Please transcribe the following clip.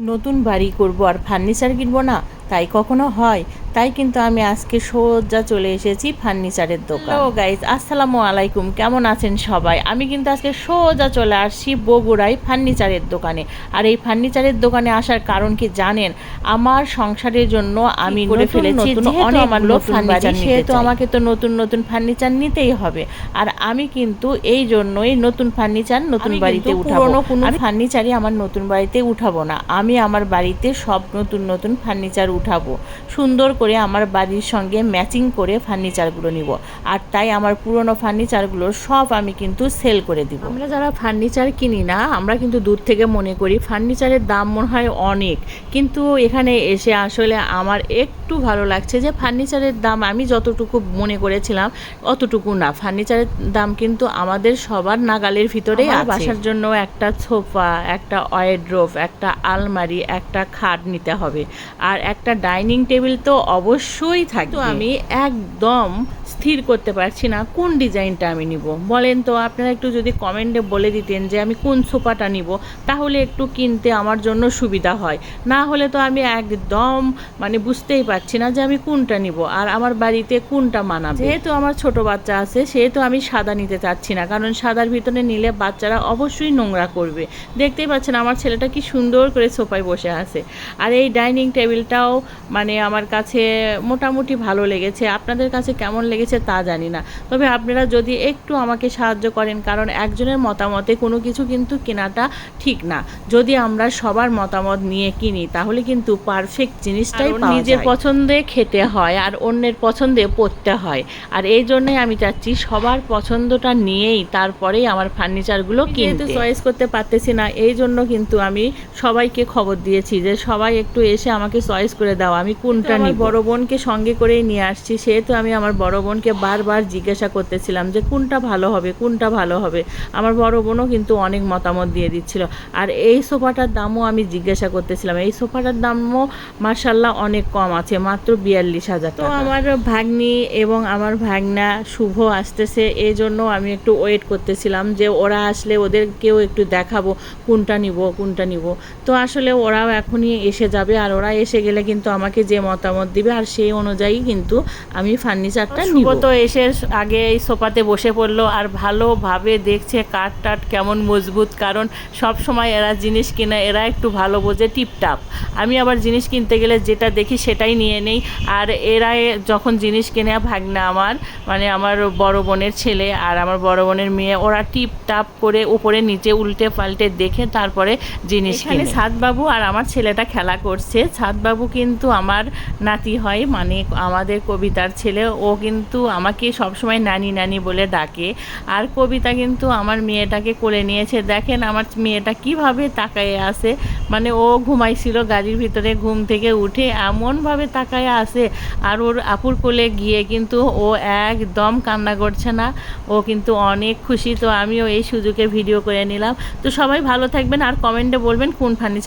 নতুন বাড়ি করব আর ফার্নিচার কিনবো না তাই কখনো হয়। তাই কিন্তু আমি আজকে সোজা চলে এসেছি ফার্নিচারের দোকান। ও গাইজ আসসালামু আলাইকুম। কেমন আছেন সবাই? আমি কিন্তু আজকে সোজা চলে আসছি বগুড়ায় ফার্নিচারের দোকানে। আর এই ফার্নিচারের দোকানে আসার কারণ কি জানেন? আমার সংসারের জন্য আমি করে ফেলেছি? অনেকগুলো আমার নতুন ফার্নিচার সেহেতু আমাকে তো নতুন নতুন ফার্নিচার নিতেই হবে। আর আমি কিন্তু এই জন্যই নতুন ফার্নিচার নতুন বাড়িতে উঠাবো। কোনো ফার্নিচারই আমার নতুন বাড়িতে উঠাবো না। আমি আমার বাড়িতে সব নতুন নতুন ফার্নিচার উঠাবো। সুন্দর করে আমার বাড়ির সঙ্গে ম্যাচিং করে ফার্নিচারগুলো নিব। আর তাই আমার পুরনো ফার্নিচারগুলো সব আমি কিন্তু সেল করে দিব। আমরা যারা ফার্নিচার কিনি না আমরা কিন্তু দূর থেকে মনে করি ফার্নিচারের দাম মনে হয় অনেক। কিন্তু এখানে এসে আসলে আমার একটু ভালো লাগছে যে ফার্নিচারের দাম আমি যতটুকু মনে করেছিলাম অতটুকু না। ফার্নিচারের দাম কিন্তু আমাদের সবার নাগালের ভিতরেই আমার বাসার জন্য একটা সোফা একটা ওয়েড্রোফ একটা আলমারি একটা খাট নিতে হবে। আর একটা ডাইনিং টেবিল তো অবশ্যই থাকবে। তো আমি একদম স্থির করতে পারছি না, কোন ডিজাইনটা আমি নিব? বলেন তো, আপনারা একটু যদি কমেন্টে বলে দিতেন যে আমি কোন সোফাটা নিব, তাহলে একটু কিনতে আমার জন্য সুবিধা হয়। না হলে তো আমি একদম মানে বুঝতেই পারছি না যে আমি কোনটা নিব আর আমার বাড়িতে কোনটা মানাবে। যেহেতু আমার ছোট বাচ্চা আছে, সেহেতু আমি সাদা নিতে চাচ্ছি না, কারণ সাদার ভিতরে নিলে বাচ্চারা অবশ্যই নোংরা করবে। দেখতেই পাচ্ছেন আমার ছেলেটা কি সুন্দর করে সোফায় বসে আছে। আর এই ডাইনিং টেবিলটাও মানে আমার কাছে মোটামুটি ভালো লেগেছে। আপনাদের কাছে কেমন লেগেছে? তা জানি না। তবে আপনারা যদি একটু আমাকে সাহায্য করেন কারণ একজনের মতামতে কোনো কিছু কিন্তু কেনাটা ঠিক না। যদি আমরা সবার মতামত নিয়ে কিনি তাহলে কিন্তু পারফেক্ট জিনিসটাই নিজের পছন্দে খেতে হয় আর অন্যের পছন্দে পড়তে হয়। আর এই জন্যই আমি চাচ্ছি সবার পছন্দটা নিয়েই তারপরেই আমার ফার্নিচারগুলো কিন্তু। চয়েস করতে পারতেছি না এই জন্য কিন্তু আমি সবাইকে খবর দিয়েছি যে সবাই একটু এসে আমাকে চয়েস করে দাও। আমি কোনটা নিব? বড় বোনকে সঙ্গে করেই নিয়ে আসছি সেহেতু আমি আমার বড় বোনকে বারবার জিজ্ঞাসা করতেছিলাম যে কোনটা ভালো হবে কোনটা ভালো হবে। আমার বড় বোনও কিন্তু অনেক মতামত দিয়ে দিচ্ছিল। আর এই সোফাটার দামও আমি জিজ্ঞাসা করতেছিলাম। এই সোফাটার দামও মার্শাল্লাহ অনেক কম আছে মাত্র বিয়াল্লিশ হাজার তো আমার ভাগ্নি এবং আমার ভাগনা শুভ আসতেছে এই জন্য আমি একটু ওয়েট করতেছিলাম যে ওরা আসলে ওদেরকেও একটু দেখাবো কোনটা নিব কোনটা নিব। তো আসলে ওরাও এখনই এসে যাবে আর ওরা এসে গেলে কিন্তু আমাকে যে মতামত দিবে আর সেই অনুযায়ী কিন্তু আমি ফার্নিচারটা নিব। এসে আগে এই সোফাতে বসে পড়ল আর ভালোভাবে দেখছে কাঠ টাট কেমন মজবুত কারণ সব সময় এরা জিনিস কিনে এরা একটু ভালো বোঝে টিপটাপ। আমি আবার জিনিস কিনতে গেলে যেটা দেখি সেটাই নিয়ে নেই। আর এরা যখন জিনিস কিনে ভাগনা আমার মানে আমার বড় বোনের ছেলে আর আমার বড় বোনের মেয়ে ওরা টিপ টাপ করে উপরে নিচে উল্টে পাল্টে দেখে তারপরে জিনিস কিনে। সাতবাবু আর আমার ছেলেটা খেলা করছে। সাতবাবু কিন্তু আমার নাতি হয় মানে আমাদের কবিতার ছেলে। ও কিন্তু আমাকে সবসময় নানি নানি বলে ডাকে। আর কবিতা কিন্তু আমার মেয়েটাকে কোলে নিয়েছে। দেখেন আমার মেয়েটা কীভাবে তাকায়ে আছে। মানে ও ঘুমাইছিল গাড়ির ভিতরে ঘুম থেকে উঠে এমনভাবে তাকায়ে আছে। আর ওর আপুর কোলে গিয়ে কিন্তু ও একদম কান্না করছে না। ও কিন্তু অনেক খুশি। তো আমিও এই সুযোগে ভিডিও করে নিলাম। তো সবাই ভালো থাকবেন আর কমেন্টে বলবেন কোন ফার্নিচার